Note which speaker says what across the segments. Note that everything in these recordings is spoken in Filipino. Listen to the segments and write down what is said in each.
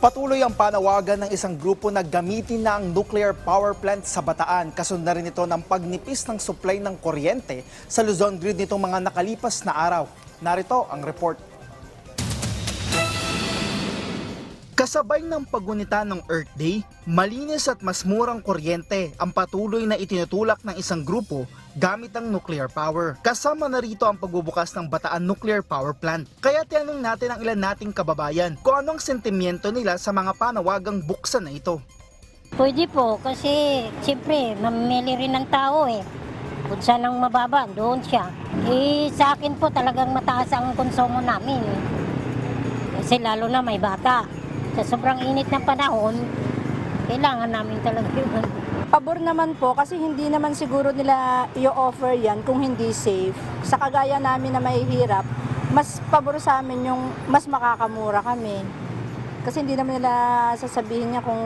Speaker 1: Patuloy ang panawagan ng isang grupo na gamitin na ang nuclear power plant sa Bataan. Kasunod na rin ito ng pagnipis ng supply ng kuryente sa Luzon grid nitong mga nakalipas na araw. Narito ang report. Kasabay ng pagunita ng Earth Day, malinis at mas murang kuryente ang patuloy na itinutulak ng isang grupo gamit ang nuclear power. Kasama na rito ang pagbubukas ng Bataan Nuclear Power Plant. Kaya tinanong natin ang ilan nating kababayan kung anong sentimiento nila sa mga panawagang buksan na ito.
Speaker 2: Pwede po kasi siyempre mamimili rin ng tao eh. Kung saan ang mababa, doon siya. Eh sa akin po talagang mataas ang konsumo namin. Kasi lalo na may bata. Sa sobrang init ng panahon, kailangan namin talaga yun.
Speaker 3: Pabor naman po kasi hindi naman siguro nila i-offer yan kung hindi safe. Sa kagaya namin na mahihirap, mas pabor sa amin yung mas makakamura kami. Kasi hindi naman nila sasabihin niya kung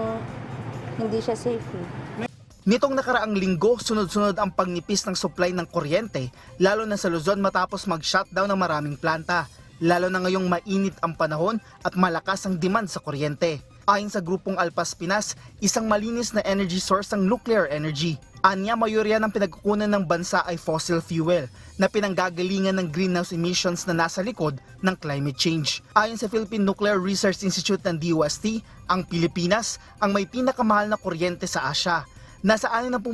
Speaker 3: hindi siya safe. Eh.
Speaker 1: Nitong nakaraang linggo, sunod-sunod ang pagnipis ng supply ng kuryente, lalo na sa Luzon matapos mag-shutdown ng maraming planta. Lalo na ngayong mainit ang panahon at malakas ang demand sa kuryente. Ayon sa grupong Alpas Pinas, isang malinis na energy source ang nuclear energy. Anya, mayorya ng pinagkukunan ng bansa ay fossil fuel na pinanggagalingan ng greenhouse emissions na nasa likod ng climate change. Ayon sa Philippine Nuclear Research Institute ng DOST, ang Pilipinas ang may pinakamahal na kuryente sa Asia. Nasa 60%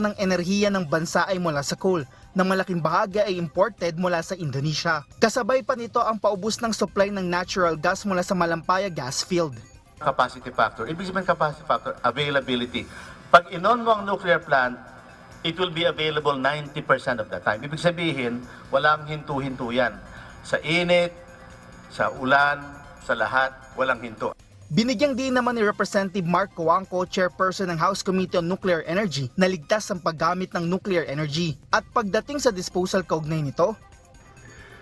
Speaker 1: ng enerhiya ng bansa ay mula sa coal, na malaking bahagi ay imported mula sa Indonesia. Kasabay pa nito ang paubos ng supply ng natural gas mula sa Malampaya gas field.
Speaker 4: capacity factor. Ibig sabihin capacity factor, availability. Pag inon mo ang nuclear plant, it will be available 90% of the time. Ibig sabihin, walang hinto-hinto yan. Sa init, sa ulan, sa lahat, walang hinto.
Speaker 1: Binigyang din naman ni Representative Mark Coangco, chairperson ng House Committee on Nuclear Energy, na ligtas ang paggamit ng nuclear energy. At pagdating sa disposal kaugnay nito,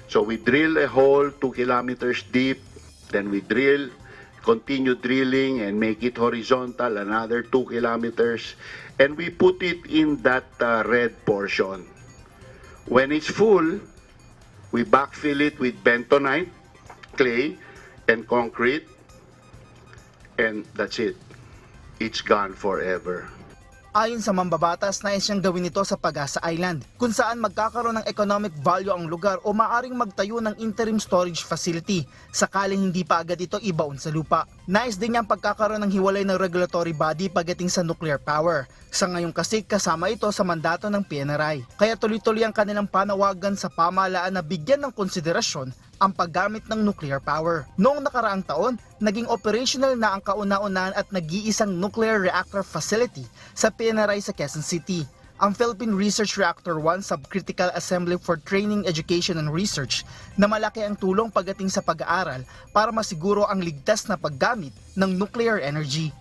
Speaker 5: So we drill a hole two kilometers deep, then we drill, continue drilling and make it horizontal another two kilometers, and we put it in that uh, red portion. When it's full, we backfill it with bentonite, clay, and concrete, and that's it. It's gone forever.
Speaker 1: ayon sa mambabatas, nais siyang gawin ito sa Pagasa Island, kung saan magkakaroon ng economic value ang lugar o maaring magtayo ng interim storage facility sakaling hindi pa agad ito ibaon sa lupa. Nais din niyang pagkakaroon ng hiwalay ng regulatory body pagdating sa nuclear power. Sa ngayon kasi kasama ito sa mandato ng PNRI. Kaya tuloy-tuloy ang kanilang panawagan sa pamahalaan na bigyan ng konsiderasyon ang paggamit ng nuclear power. Noong nakaraang taon, naging operational na ang kauna-unahan at nag-iisang nuclear reactor facility sa PNRI sa Quezon City. Ang Philippine Research Reactor 1 Subcritical Assembly for Training, Education and Research na malaki ang tulong pagdating sa pag-aaral para masiguro ang ligtas na paggamit ng nuclear energy.